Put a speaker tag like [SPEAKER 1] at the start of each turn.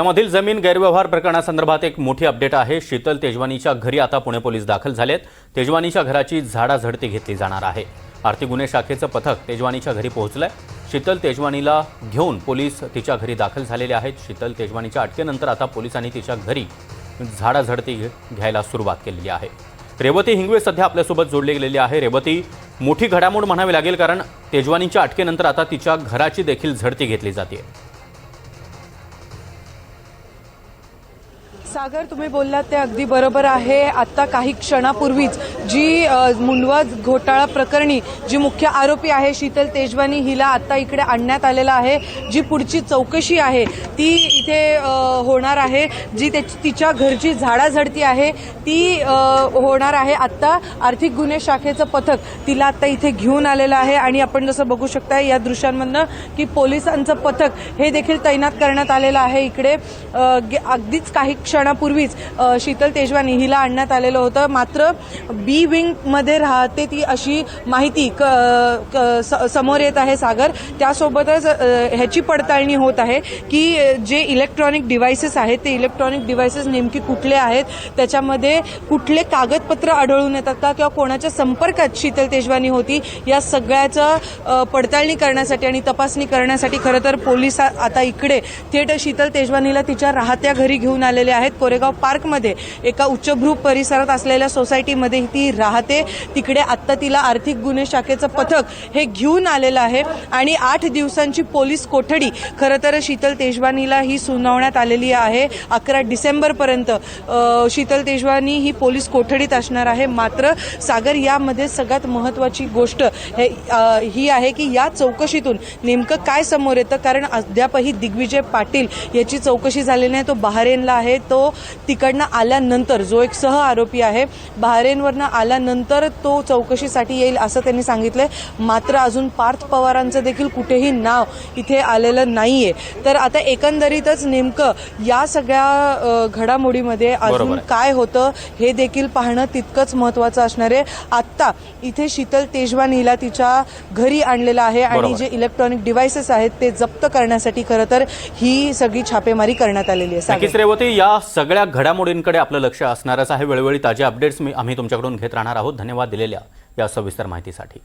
[SPEAKER 1] त्यामधील जमीन गैरव्यवहार प्रकरणासंदर्भात एक मोठी अपडेट आहे. शीतल तेजवानीच्या घरी आता पुणे पोलीस दाखल झालेत. तेजवानीच्या घराची झाडाझडती घेतली जाणार आहे. आर्थिक गुन्हे शाखेचं पथक तेजवानीच्या घरी पोहोचलंय. शीतल तेजवानीला घेऊन पोलीस तिच्या घरी दाखल झालेले आहेत. शीतल तेजवानीच्या अटकेनंतर आता पोलिसांनी तिच्या घरी झाडाझडती घे- घ्यायला सुरुवात केलेली आहे. रेवती हिंगवे सध्या आपल्यासोबत जोडली गेलेली आहे. रेवती मोठी घडामोड म्हणावी लागेल कारण तेजवानीच्या अटकेनंतर आता तिच्या घराची देखील झडती घेतली जाते
[SPEAKER 2] सागर तुम्ही बोललात ते अगदी बरोबर आहे. आता काही क्षणापूर्वीच जी अ, घोटाळा प्रकरणी जी मुख्य आरोपी आहे शीतल तेजवानी हिला आता इकडे आणण्यात आलेला आहे. जी पुढची चौकशी आहे ती इथे होणार आहे. जी त्याची- तिच्या घरची झाडाझडती आहे ती होणार आहे. आत्ता आर्थिक गुन्हे शाखेचं पथक तिला आता इथे घेऊन आलेलं आहे. आणि आपण जसं बघू शकता या दृश्यांमधनं की पोलिसांचं पथक हे देखील तैनात करण्यात आलेलं आहे. इकडे अगदीच काही क्षणापूर्वीच शीतल तेजवानी हिला आणण्यात आलेलं होतं. मात्र बी विंगमध्ये राहते ती अशी माहिती क- क- स- समोर येत आहे सागर. त्यासोबतच ह्याची पडताळणी होत आहे की जे इलेक्ट्रॉनिक डिव्हायसेस आहेत ते इलेक्ट्रॉनिक डिव्हायसेस नेमकी कुठले आहेत? त्याच्यामध्ये कुठले कागदपत्र आढळून येतात का? किंवा कोणाच्या संपर्कात शीतल तेजवानी होती? या सगळ्याचं पडताळणी करण्यासाठी आणि तपासणी करण्यासाठी खरं तर पोलीस आता इकडे थेट शीतल तेजवानीला तिच्या राहत्या घरी घेऊन आलेले आहेत. कोरेगाव पार्कमध्ये एका उच्चभ्रू परिसरात असलेल्या सोसायटीमध्ये ती राहते. तिकडे आत्ता तिला आर्थिक गुन्हे शाखेचं पथक हे घेऊन आलेलं आहे. आणि आठ दिवसांची पोलीस कोठडी खरं तर शीतल तेजवानीला ही सुनावण्यात आलेली आहे. अकरा डिसेंबरपर्यंत शीतल तेजवानी ही पोलीस कोठडीत असणार आहे. मात्र सागर यामध्ये सगळ्यात महत्त्वाची गोष्ट हे ही आहे की या चौकशीतून नेमकं काय समोर येतं? कारण अद्यापही दिग्विजय पाटील याची चौकशी झालेली नाही. तो बहारेनला आहे. तो तिकडनं आल्यानंतर जो एक सह आरोपी आहे बहारेनवरनं आल्यानंतर तो चौकशीसाठी येईल असं त्यांनी सांगितलंय. मात्र अजून पार्थ पवारांचं देखील कुठेही नाव इथे आलेलं नाहीये. तर आता एकंदरीतच नेमकं या सगळ्या घडामोडीमध्ये अजून
[SPEAKER 1] आहे.
[SPEAKER 2] काय होतं हे देखील पाहणं तितकंच महत्वाचं असणार आहे. आत्ता इथे शीतल तेजवानीला तिच्या घरी आणलेलं आहे आणि. जे इलेक्ट्रॉनिक डिव्हायसेस आहेत ते जप्त करण्यासाठी खरं तर ही सगळी छापेमारी करण्यात आलेली आहे.
[SPEAKER 1] रेवती या सगळ्या घडामोडींकडे आपलं लक्ष असणारच आहे. वेळोवेळी ताजे अपडेट्स मी आम्ही तुमच्याकडून घेत राहणार आहोत. धन्यवाद दिलेल्या या सविस्तर माहितीसाठी.